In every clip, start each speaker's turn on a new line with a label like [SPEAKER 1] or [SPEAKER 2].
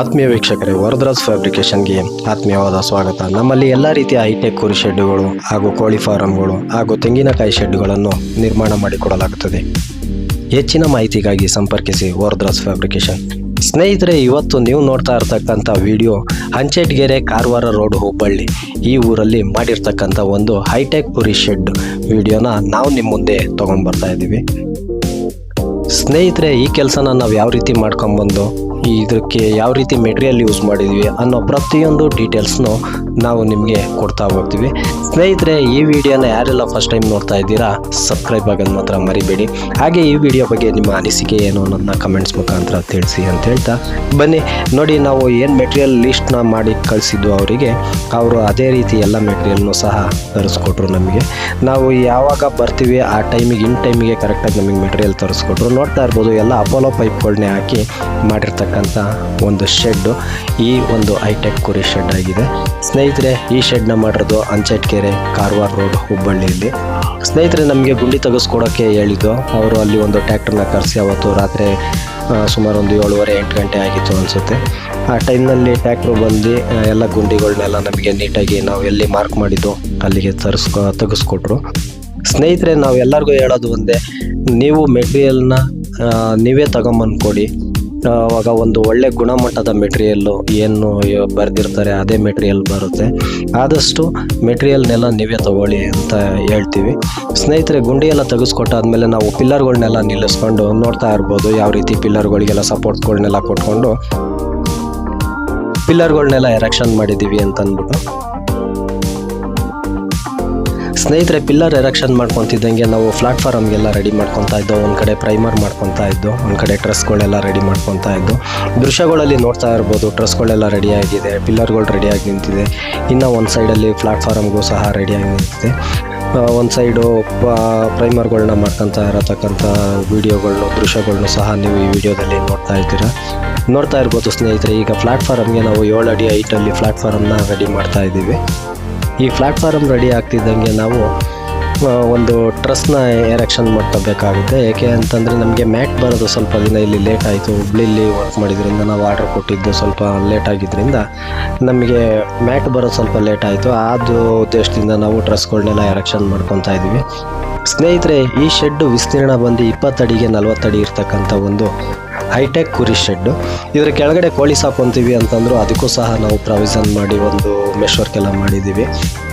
[SPEAKER 1] ಆತ್ಮೀಯ ವೀಕ್ಷಕರೇ, ವರದರಾಜ್ ಫ್ಯಾಬ್ರಿಕೇಶನ್ಗೆ ಆತ್ಮೀಯವಾದ ಸ್ವಾಗತ. ನಮ್ಮಲ್ಲಿ ಎಲ್ಲ ರೀತಿಯ ಹೈಟೆಕ್ ಕುರಿ ಶೆಡ್ಡುಗಳು ಹಾಗೂ ಕೋಳಿ ಫಾರಂಗಳು ಹಾಗೂ ತೆಂಗಿನಕಾಯಿ ಶೆಡ್ಡುಗಳನ್ನು ನಿರ್ಮಾಣ ಮಾಡಿಕೊಡಲಾಗುತ್ತದೆ. ಹೆಚ್ಚಿನ ಮಾಹಿತಿಗಾಗಿ ಸಂಪರ್ಕಿಸಿ ವರದರಾಜ್ ಫ್ಯಾಬ್ರಿಕೇಶನ್ ಸ್ನೇಹಿತರೆ, ಇವತ್ತು ನೀವು ನೋಡ್ತಾ ಇರ್ತಕ್ಕಂಥ ವಿಡಿಯೋ ಹಂಚೆಟ್ಗೆರೆ ಕಾರವಾರ ರೋಡ್ ಹುಬ್ಬಳ್ಳಿ ಈ ಊರಲ್ಲಿ ಮಾಡಿರ್ತಕ್ಕಂಥ ಒಂದು ಹೈಟೆಕ್ ಕುರಿ ಶೆಡ್ ವಿಡಿಯೋನ ನಾವು ನಿಮ್ಮ ಮುಂದೆ ತೊಗೊಂಡ್ಬರ್ತಾ ಇದ್ದೀವಿ. ಸ್ನೇಹಿತರೆ, ಈ ಕೆಲಸನ ನಾವು ಯಾವ ರೀತಿ ಮಾಡ್ಕೊಂಬಂದು ಇದಕ್ಕೆ ಯಾವ ರೀತಿ ಮೆಟೀರಿಯಲ್ ಯೂಸ್ ಮಾಡಿದ್ವಿ ಅನ್ನೋ ಪ್ರತಿಯೊಂದು ಡೀಟೇಲ್ಸ್ನು ನಾವು ನಿಮಗೆ ಕೊಡ್ತಾ ಹೋಗ್ತೀವಿ. ಸ್ನೇಹಿತರೆ, ಈ ವಿಡಿಯೋನ ಯಾರೆಲ್ಲ ಫಸ್ಟ್ ಟೈಮ್ ನೋಡ್ತಾ ಇದ್ದೀರಾ ಸಬ್ಸ್ಕ್ರೈಬ್ ಆಗೋದು ಮಾತ್ರ ಮರಿಬೇಡಿ. ಹಾಗೆ ಈ ವಿಡಿಯೋ ಬಗ್ಗೆ ನಿಮ್ಮ ಅನಿಸಿಕೆ ಏನು ಅನ್ನೋದನ್ನ ಕಮೆಂಟ್ಸ್ ಮುಖಾಂತರ ತಿಳಿಸಿ ಅಂತ ಹೇಳ್ತಾ ಬನ್ನಿ. ನೋಡಿ, ನಾವು ಏನು ಮೆಟೀರಿಯಲ್ ಲಿಸ್ಟ್ನ ಮಾಡಿ ಕಳಿಸಿದ್ದು ಅವರಿಗೆ, ಅವರು ಅದೇ ರೀತಿ ಎಲ್ಲ ಮೆಟೀರಿಯಲ್ನು ಸಹ ತರಿಸ್ಕೊಟ್ರು ನಮಗೆ. ನಾವು ಯಾವಾಗ ಬರ್ತೀವಿ, ಆ ಟೈಮಿಗೆ ಇನ್ ಟೈಮಿಗೆ ಕರೆಕ್ಟಾಗಿ ನಮಗೆ ಮೆಟೀರಿಯಲ್ ತರಿಸ್ಕೊಟ್ರು. ನೋಡ್ತಾ ಇರ್ಬೋದು, ಎಲ್ಲ ಅಪೋಲೋ ಪೈಪ್ಗಳನ್ನೇ ಹಾಕಿ ಮಾಡಿರ್ತಕ್ಕಂಥ ಒಂದು ಶೆಡ್ಡು ಈ ಒಂದು ಹೈಟೆಕ್ ಕುರಿ ಶೆಡ್ ಆಗಿದೆ. ಸ್ನೇಹಿತರೆ, ಈ ಶೆಡ್ನ ಮಾಡಿರೋದು ಅಂಚೆಟ್ಕೆರೆ ಕಾರವಾರ ರೋಡ್, ಹುಬ್ಬಳ್ಳಿಯಲ್ಲಿ. ಸ್ನೇಹಿತರೆ, ನಮಗೆ ಗುಂಡಿ ತೆಗೆಸ್ಕೊಡೋಕ್ಕೆ ಹೇಳಿದ್ದು, ಅವರು ಅಲ್ಲಿ ಒಂದು ಟ್ಯಾಕ್ಟರ್ನ ಕರೆಸಿ ಅವತ್ತು ರಾತ್ರಿ ಸುಮಾರು ಒಂದು ಏಳುವರೆ, ಎಂಟು ಗಂಟೆ ಆಗಿತ್ತು ಅನಿಸುತ್ತೆ. ಆ ಟೈಮ್ನಲ್ಲಿ ಟ್ಯಾಕ್ಟ್ರು ಬಂದು ಎಲ್ಲ ಗುಂಡಿಗಳನ್ನೆಲ್ಲ ನಮಗೆ ನೀಟಾಗಿ ನಾವು ಎಲ್ಲಿ ಮಾರ್ಕ್ ಮಾಡಿದ್ದು, ಅಲ್ಲಿಗೆ ತರಿಸ್ಕೊ, ತೆಗೆಸ್ಕೊಟ್ರು. ಸ್ನೇಹಿತರೆ ನಾವು ಎಲ್ಲರಿಗೂ ಹೇಳೋದು ಒಂದೇ, ನೀವು ಮೆಟೀರಿಯಲ್ನ ನೀವೇ ತಗೊಂಬಂದು ಕೊಡಿ ಆ, ಅವಾಗ ಒಂದು ಒಳ್ಳೆ ಗುಣಮಟ್ಟದ ಮೆಟೀರಿಯಲ್ಲು ಏನು ಬರೆದಿರ್ತಾರೆ ಅದೇ ಮೆಟೀರಿಯಲ್ ಬರುತ್ತೆ. ಆದಷ್ಟು ಮೆಟೀರಿಯಲ್ನೆಲ್ಲ ನೀವೇ ತಗೊಳ್ಳಿ ಅಂತ ಹೇಳ್ತೀವಿ. ಸ್ನೇಹಿತರೆ ಗುಂಡಿ ಎಲ್ಲ ತೆಗೆಸ್ಕೊಟ್ಟಾದ್ಮೇಲೆ ನಾವು ಪಿಲ್ಲರ್ಗಳನ್ನೆಲ್ಲ ನಿಲ್ಲಿಸ್ಕೊಂಡು ನೋಡ್ತಾ ಇರ್ಬೋದು ಯಾವ ರೀತಿ ಪಿಲ್ಲರ್ಗಳಿಗೆಲ್ಲ ಸಪೋರ್ಟ್ಗಳನ್ನೆಲ್ಲ ಕೊಟ್ಕೊಂಡು. ಪಿಲ್ಲರ್ಗಳನ್ನೆಲ್ಲ ಎರೆಕ್ಷನ್ ಮಾಡಿದ್ದೀವಿ ಅಂತ ಅಂದ್ಬಿಟ್ಟು ಸ್ನೇಹಿತರೆ, ಪಿಲ್ಲರ್ ಎರೆಕ್ಷನ್ ಮಾಡ್ಕೊತಿದ್ದಂಗೆ ನಾವು ಪ್ಲಾಟ್ಫಾರಮ್ಗೆಲ್ಲ ರೆಡಿ ಮಾಡ್ಕೊತಾ ಇದ್ದೋ, ಒಂದು ಕಡೆ ಪ್ರೈಮರ್ ಮಾಡ್ಕೊತಾ ಇದ್ದೋ, ಒಂದು ಕಡೆ ಟ್ರಸ್ಗಳೆಲ್ಲ ರೆಡಿ ಮಾಡ್ಕೊತಾ ಇದ್ದು, ದೃಶ್ಯಗಳಲ್ಲಿ ನೋಡ್ತಾ ಇರ್ಬೋದು ಟ್ರಸ್ಗಳೆಲ್ಲ ರೆಡಿ ಆಗಿದೆ, ಪಿಲ್ಲರ್ಗಳು ರೆಡಿಯಾಗಿ ನಿಂತಿದೆ. ಇನ್ನು ಒಂದು ಸೈಡಲ್ಲಿ ಪ್ಲಾಟ್ಫಾರಮ್ಗೂ ಸಹ ರೆಡಿಯಾಗಿ ನಿಂತಿದೆ. ಒಂದು ಸೈಡು ಪ್ರೈಮರ್ಗಳನ್ನ ಮಾಡ್ಕೊತಾ ಇರತಕ್ಕಂಥ ವೀಡಿಯೋಗಳನ್ನು ದೃಶ್ಯಗಳನ್ನು ಸಹ ನೀವು ಈ ವಿಡಿಯೋದಲ್ಲಿ ನೋಡ್ತಾ ಇದ್ದೀರಾ. ನೋಡ್ತಾ ಇರ್ಬೋದು ಸ್ನೇಹಿತರೆ, ಈಗ ಪ್ಲಾಟ್ಫಾರಮ್ಗೆ ನಾವು ಏಳು ಅಡಿ ಐಟಲ್ಲಿ ಪ್ಲಾಟ್ಫಾರಮ್ನ ರೆಡಿ ಮಾಡ್ತಾ ಇದ್ದೀವಿ. ಈ ಪ್ಲಾಟ್ಫಾರಮ್ ರೆಡಿ ಆಗ್ತಿದ್ದಂಗೆ ನಾವು ಒಂದು ಟ್ರಸ್ನ ಎರೆಕ್ಷನ್ ಮಾಡ್ಕೋಬೇಕಾಗುತ್ತೆ ಏಕೆ ಅಂತಂದರೆ ನಮಗೆ ಮ್ಯಾಟ್ ಬರೋದು ಸ್ವಲ್ಪ ದಿನ ಇಲ್ಲಿ ಲೇಟ್ ಆಯಿತು. ಹುಬ್ಳಿಲಿ ವರ್ಕ್ ಮಾಡಿದ್ರಿಂದ ನಾವು ಆರ್ಡರ್ ಕೊಟ್ಟಿದ್ದು ಸ್ವಲ್ಪ ಲೇಟ್ ಆಗಿದ್ದರಿಂದ ನಮಗೆ ಮ್ಯಾಟ್ ಬರೋದು ಸ್ವಲ್ಪ ಲೇಟ್ ಆಯಿತು. ಅದು ಉದ್ದೇಶದಿಂದ ನಾವು ಟ್ರಸ್ಗಳನ್ನೆಲ್ಲ ಎರೆಕ್ಷನ್ ಮಾಡ್ಕೊತಾ ಇದ್ದೀವಿ ಸ್ನೇಹಿತರೆ, ಈ ಶೆಡ್ಡು ವಿಸ್ತೀರ್ಣ ಬಂದು ಇಪ್ಪತ್ತಡಿಗೆ ನಲವತ್ತಡಿ ಇರ್ತಕ್ಕಂಥ ಒಂದು ಹೈಟೆಕ್ ಕುರಿ ಶೆಡ್ಡು. ಇದರ ಕೆಳಗಡೆ ಕೋಳಿ ಸಾಕೊಂತೀವಿ ಅಂತಂದ್ರು ಅದಕ್ಕೂ ಸಹ ನಾವು ಪ್ರಾವಿಸನ್ ಮಾಡಿ ಒಂದು ಮೆಶ್ ವರ್ಕ್ ಎಲ್ಲ ಮಾಡಿದ್ದೀವಿ.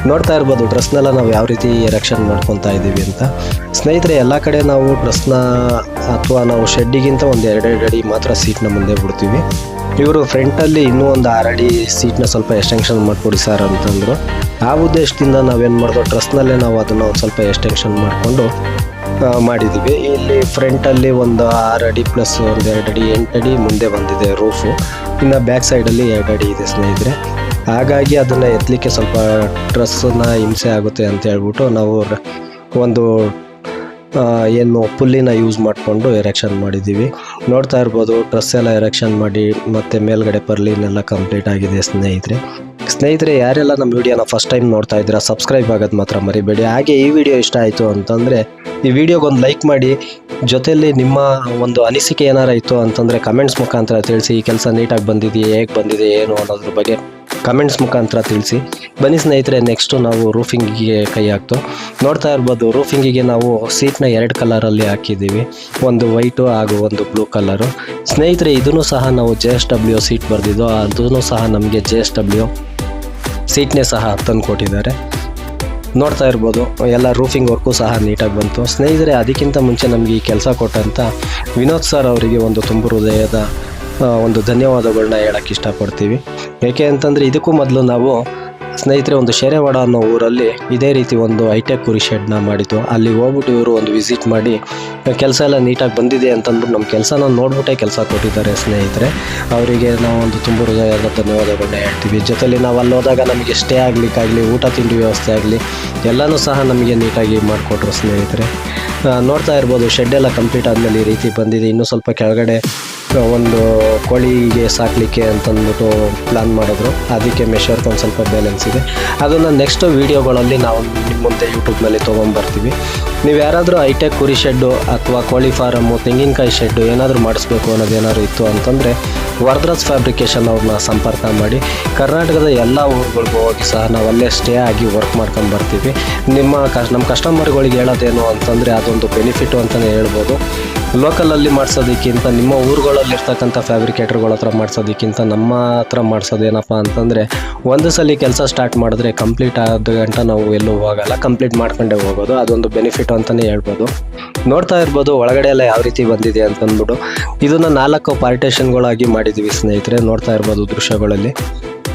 [SPEAKER 1] ನೋಡ್ತಾ ಇರ್ಬೋದು, ಡ್ರೆಸ್ನೆಲ್ಲ ನಾವು ಯಾವ ರೀತಿ ರಕ್ಷಣೆ ಮಾಡ್ಕೊತಾ ಇದ್ದೀವಿ ಅಂತ. ಸ್ನೇಹಿತರೆ, ಎಲ್ಲ ಕಡೆ ನಾವು ಡ್ರೆಸ್ನ ಅಥವಾ ನಾವು ಶೆಡ್ಡಿಗಿಂತ ಒಂದು ಎರಡೆರಡು ಅಡಿ ಮಾತ್ರ ಸೀಟ್ನ ಮುಂದೆ ಬಿಡ್ತೀವಿ. ಇವರು ಫ್ರಂಟಲ್ಲಿ ಇನ್ನೂ ಒಂದು ಆರು ಅಡಿ ಸೀಟ್ನ ಸ್ವಲ್ಪ ಎಕ್ಸ್ಟೆನ್ಷನ್ ಮಾಡಿಕೊಡಿ ಸರ್ ಅಂತಂದರು. ಆ ಉದ್ದೇಶದಿಂದ ನಾವೇನು ಮಾಡಿದ್ರು ಡ್ರೆಸ್ನಲ್ಲೇ ನಾವು ಅದನ್ನು ಒಂದು ಸ್ವಲ್ಪ ಎಕ್ಸ್ಟೆನ್ಷನ್ ಮಾಡಿಕೊಂಡು ಮಾಡಿದ್ದೀವಿ ಇಲ್ಲಿ ಫ್ರಂಟಲ್ಲಿ ಒಂದು ಆರು ಅಡಿ ಪ್ಲಸ್ ಒಂದು ಎರಡು ಅಡಿ ಎಂಟು ಅಡಿ ಮುಂದೆ ಬಂದಿದೆ ರೂಫು ಇನ್ನು ಬ್ಯಾಕ್ ಸೈಡಲ್ಲಿ ಎರಡು ಅಡಿ ಇದೆ ಸ್ನೇಹಿತರೆ. ಹಾಗಾಗಿ ಅದನ್ನು ಎತ್ತಲಿಕ್ಕೆ ಸ್ವಲ್ಪ ಡ್ರೆಸ್ಸನ್ನ ಹಿಂಸೆ ಆಗುತ್ತೆ ಅಂತ ಹೇಳ್ಬಿಟ್ಟು ನಾವು ಒಂದು ಏನು ಪುಲ್ಲಿನ ಯೂಸ್ ಮಾಡಿಕೊಂಡು ಎರೆಕ್ಷನ್ ಮಾಡಿದ್ದೀವಿ. ನೋಡ್ತಾ ಇರ್ಬೋದು ಡ್ರೆಸ್ ಎಲ್ಲ ಎರೆಕ್ಷನ್ ಮಾಡಿ, ಮತ್ತು ಮೇಲ್ಗಡೆ ಪರ್ಲಿನೆಲ್ಲ ಕಂಪ್ಲೀಟ್ ಆಗಿದೆ ಸ್ನೇಹಿತರೆ. ಸ್ನೇಹಿತರೆ, ಯಾರೆಲ್ಲ ನಮ್ಮ ವಿಡಿಯೋನ ಫಸ್ಟ್ ಟೈಮ್ ನೋಡ್ತಾ ಇದ್ದೀರಾ ಸಬ್ಸ್ಕ್ರೈಬ್ ಆಗೋದು ಮಾತ್ರ ಮರಿಬೇಡಿ. ಹಾಗೆ ಈ ವಿಡಿಯೋ ಇಷ್ಟ ಆಯಿತು ಅಂತಂದರೆ, ಈ ವಿಡಿಯೋಗೊಂದು ಲೈಕ್ ಮಾಡಿ ಜೊತೆಯಲ್ಲಿ ನಿಮ್ಮ ಒಂದು ಅನಿಸಿಕೆ ಏನಾರ ಇತ್ತು ಅಂತಂದರೆ ಕಮೆಂಟ್ಸ್ ಮುಖಾಂತರ ತಿಳಿಸಿ, ಈ ಕೆಲಸ ನೀಟಾಗಿ ಬಂದಿದೆಯೇ, ಹೇಗೆ ಬಂದಿದೆ, ಏನು ಅನ್ನೋದ್ರ ಬಗ್ಗೆ ಕಮೆಂಟ್ಸ್ ಮುಖಾಂತರ ತಿಳಿಸಿ. ಬನ್ನಿ ಸ್ನೇಹಿತರೆ ನೆಕ್ಸ್ಟು ನಾವು ರೂಫಿಂಗಿಗೆ ಕೈ ಹಾಕ್ತು. ನೋಡ್ತಾ ಇರ್ಬೋದು ರೂಫಿಂಗಿಗೆ ನಾವು ಸೀಟ್ನ ಎರಡು ಕಲರಲ್ಲಿ ಹಾಕಿದ್ದೀವಿ. ಒಂದು ವೈಟು ಹಾಗೂ ಒಂದು ಬ್ಲೂ ಕಲರು ಸ್ನೇಹಿತರೆ ಇದೂ ಸಹ ನಾವು ಜೆ ಎಸ್ ಡಬ್ಲ್ಯೂ ಸೀಟ್ ಬರೆದಿದ್ದು ಅದೂ ಸಹ ನಮಗೆ ಜೆ ಎಸ್ ಡಬ್ಲ್ಯೂ ಸೀಟ್ನೇ ಸಹ ತಂದು ಕೊಟ್ಟಿದ್ದಾರೆ. ನೋಡ್ತಾ ಇರ್ಬೋದು, ಎಲ್ಲ ರೂಫಿಂಗ್ ವರ್ಕು ಸಹ ನೀಟಾಗಿ ಬಂತು. ಸ್ನೇಹಿತರೆ, ಅದಕ್ಕಿಂತ ಮುಂಚೆ ನಮಗೆ ಈ ಕೆಲಸ ಕೊಟ್ಟಂಥ ವಿನೋದ್ ಸರ್ ಅವರಿಗೆ ಒಂದು ತುಂಬ ಹೃದಯದ ಒಂದು ಧನ್ಯವಾದಗಳನ್ನ ಹೇಳಕ್ಕೆ ಇಷ್ಟಪಡ್ತೀವಿ. ಏಕೆ ಅಂತಂದರೆ ಇದಕ್ಕೂ ಮೊದಲು ನಾವು ಸ್ನೇಹಿತರೆ, ಒಂದು ಶೇರೆವಾಡ ಅನ್ನೋ ಊರಲ್ಲಿ ಇದೇ ರೀತಿ ಒಂದು ಹೈಟೆಕ್ ಕುರಿ ಶೆಡ್ನ ಮಾಡಿತ್ತು ಅಲ್ಲಿ ಹೋಗ್ಬಿಟ್ಟು ಇವರು ಒಂದು ವಿಸಿಟ್ ಮಾಡಿ ಕೆಲಸ ಎಲ್ಲ ನೀಟಾಗಿ ಬಂದಿದೆ ಅಂತಂದ್ಬಿಟ್ಟು ನಮ್ಮ ಕೆಲಸನ ನೋಡ್ಬಿಟ್ಟೆ ಕೆಲಸ ಕೊಟ್ಟಿದ್ದಾರೆ ಸ್ನೇಹಿತರೆ. ಅವರಿಗೆ ನಾವು ಒಂದು ತುಂಬ ಹೃದಯದ ಧನ್ಯವಾದಗಳನ್ನ ಹೇಳ್ತೀವಿ. ಜೊತೆಲಿ ನಾವು ಅಲ್ಲಿ ಹೋದಾಗ ನಮಗೆ ಸ್ಟೇ ಆಗಲಿಕ್ಕಾಗಲಿ, ಊಟ ತಿಂಡಿ ವ್ಯವಸ್ಥೆ ಆಗಲಿ, ಎಲ್ಲನೂ ಸಹ ನಮಗೆ ನೀಟಾಗಿ ಮಾಡಿಕೊಟ್ರು ಸ್ನೇಹಿತರೆ. ನೋಡ್ತಾ ಇರ್ಬೋದು, ಶೆಡ್ ಎಲ್ಲ ಕಂಪ್ಲೀಟ್ ಆದಮೇಲೆ ಈ ರೀತಿ ಬಂದಿದೆ. ಇನ್ನೂ ಸ್ವಲ್ಪ ಕೆಳಗಡೆ ಒಂದು ಕೋಳಿಗೆ ಸಾಕಲಿಕ್ಕೆ ಅಂತಂದ್ಬಿಟ್ಟು ಪ್ಲ್ಯಾನ್ ಮಾಡಿದ್ರು. ಅದಕ್ಕೆ ಮೆಷರ್ಗೆ ಒಂದು ಸ್ವಲ್ಪ ಬ್ಯಾಲೆನ್ಸ್ ಇದೆ. ಅದನ್ನು ನೆಕ್ಸ್ಟ್ ವೀಡಿಯೋಗಳಲ್ಲಿ ನಾವು ನಿಮ್ಮ ಮುಂದೆ ಯೂಟ್ಯೂಬ್ನಲ್ಲಿ ತೊಗೊಂಬರ್ತೀವಿ. ನೀವು ಯಾರಾದರೂ ಐಟೆಕ್ ಕುರಿ ಶೆಡ್ಡು ಅಥವಾ ಕೋಳಿ ಫಾರಮ್ಮು ತೆಂಗಿನಕಾಯಿ ಶೆಡ್ಡು ಏನಾದರೂ ಮಾಡಿಸ್ಬೇಕು ಅನ್ನೋದೇನಾದ್ರು ಇತ್ತು ಅಂತಂದರೆ ವರದ್ರಾಜ್ ಫ್ಯಾಬ್ರಿಕೇಶನ್ ಅವ್ರನ್ನ ಸಂಪರ್ಕ ಮಾಡಿ. ಕರ್ನಾಟಕದ ಎಲ್ಲ ಊರುಗಳಿಗೂ ಹೋಗಿ ಸಹ ನಾವು ಅಲ್ಲೇ ಸ್ಟೇ ಆಗಿ ವರ್ಕ್ ಮಾಡ್ಕೊಂಡು ಬರ್ತೀವಿ. ನಿಮ್ಮ ಕ ನಮ್ಮ ಕಸ್ಟಮರ್ಗಳಿಗೆ ಹೇಳೋದೇನು ಅಂತಂದರೆ ಅದೊಂದು ಬೆನಿಫಿಟು ಅಂತಲೇ ಹೇಳ್ಬೋದು. ಲೋಕಲಲ್ಲಿ ಮಾಡಿಸೋದಕ್ಕಿಂತ ನಿಮ್ಮ ಊರುಗಳಲ್ಲಿರ್ತಕ್ಕಂಥ ಫ್ಯಾಬ್ರಿಕೇಟರ್ಗಳ ಹತ್ರ ಮಾಡಿಸೋದಕ್ಕಿಂತ ನಮ್ಮ ಹತ್ರ ಮಾಡಿಸೋದೇನಪ್ಪ ಅಂತಂದರೆ ಒಂದು ಸಲ ಕೆಲಸ ಸ್ಟಾರ್ಟ್ ಮಾಡಿದ್ರೆ ಕಂಪ್ಲೀಟ್ ಆದ ಗಂಟ ನಾವು ಎಲ್ಲೂ ಹೋಗಲ್ಲ, ಕಂಪ್ಲೀಟ್ ಮಾಡ್ಕೊಂಡೇ ಹೋಗೋದು. ಅದೊಂದು ಬೆನಿಫಿಟ್ ಅಂತಲೇ ಹೇಳ್ಬೋದು. ನೋಡ್ತಾ ಇರ್ಬೋದು ಒಳಗಡೆ ಎಲ್ಲ ಯಾವ ರೀತಿ ಬಂದಿದೆ ಅಂತಂದ್ಬಿಟ್ಟು. ಇದನ್ನು ನಾಲ್ಕು ಪಾರ್ಟೇಷನ್ಗಳಾಗಿ ಮಾಡಿದ್ದೀವಿ ಸ್ನೇಹಿತರೆ, ನೋಡ್ತಾ ಇರ್ಬೋದು ದೃಶ್ಯಗಳಲ್ಲಿ.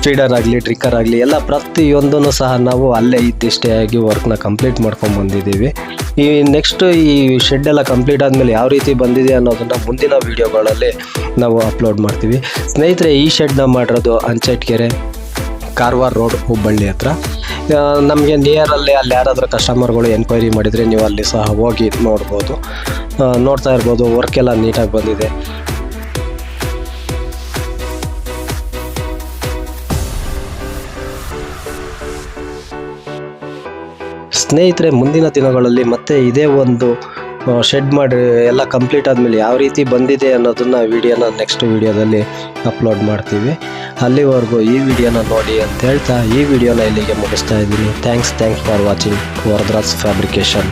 [SPEAKER 1] ಫೀಡರ್ ಆಗಲಿ, ಟ್ರಿಕ್ಕರ್ ಆಗಲಿ, ಎಲ್ಲ ಪ್ರತಿಯೊಂದನ್ನು ಸಹ ನಾವು ಅಲ್ಲೇ ಇದ್ದಿಷ್ಟೇ ಆಗಿ ವರ್ಕ್ನ ಕಂಪ್ಲೀಟ್ ಮಾಡ್ಕೊಂಡು ಬಂದಿದ್ದೀವಿ. ಈ ನೆಕ್ಸ್ಟ್ ಈ ಶೆಡ್ ಎಲ್ಲ ಕಂಪ್ಲೀಟ್ ಆದಮೇಲೆ ಯಾವ ರೀತಿ ಬಂದಿದೆ ಅನ್ನೋದನ್ನು ಮುಂದಿನ ವಿಡಿಯೋಗಳಲ್ಲಿ ನಾವು ಅಪ್ಲೋಡ್ ಮಾಡ್ತೀವಿ. ಸ್ನೇಹಿತರೆ, ಈ ಶೆಡ್ನ ಮಾಡಿರೋದು ಅಂಚೆಟ್ಕೆರೆ ಕಾರವಾರ ರೋಡ್, ಹುಬ್ಬಳ್ಳಿ ಹತ್ರ. ನಮಗೆ ನಿಯರಲ್ಲಿ ಅಲ್ಲಿ ಯಾರಾದರೂ ಕಸ್ಟಮರ್ಗಳು ಎನ್ಕ್ವೈರಿ ಮಾಡಿದರೆ ನೀವು ಅಲ್ಲಿ ಸಹ ಹೋಗಿ ನೋಡ್ಬೋದು. ನೋಡ್ತಾ ಇರ್ಬೋದು ವರ್ಕ್ ಎಲ್ಲ ನೀಟಾಗಿ ಬಂದಿದೆ. ಸ್ನೇಹಿತರೆ, ಮುಂದಿನ ದಿನಗಳಲ್ಲಿ ಮತ್ತೆ ಇದೇ ಒಂದು ಶೆಡ್ ಮಾಡಿ, ಎಲ್ಲ ಕಂಪ್ಲೀಟ್ ಆದಮೇಲೆ ಯಾವ ರೀತಿ ಬಂದಿದೆ ಅನ್ನೋದನ್ನು ವಿಡಿಯೋನ ನೆಕ್ಸ್ಟ್ ವಿಡಿಯೋದಲ್ಲಿ ಅಪ್ಲೋಡ್ ಮಾಡ್ತೀವಿ. ಅಲ್ಲಿವರೆಗೂ ಈ ವಿಡಿಯೋನ ನೋಡಿ ಅಂತ ಹೇಳ್ತಾ, ಈ ವಿಡಿಯೋನ ಇಲ್ಲಿಗೆ ಮುಗಿಸ್ತಾ ಇದ್ದೀನಿ. ಥ್ಯಾಂಕ್ಸ್ ಥ್ಯಾಂಕ್ಸ್ ಫಾರ್ ವಾಚಿಂಗ್ ವರದ್ರಾಸ್ ಫ್ಯಾಬ್ರಿಕೇಶನ್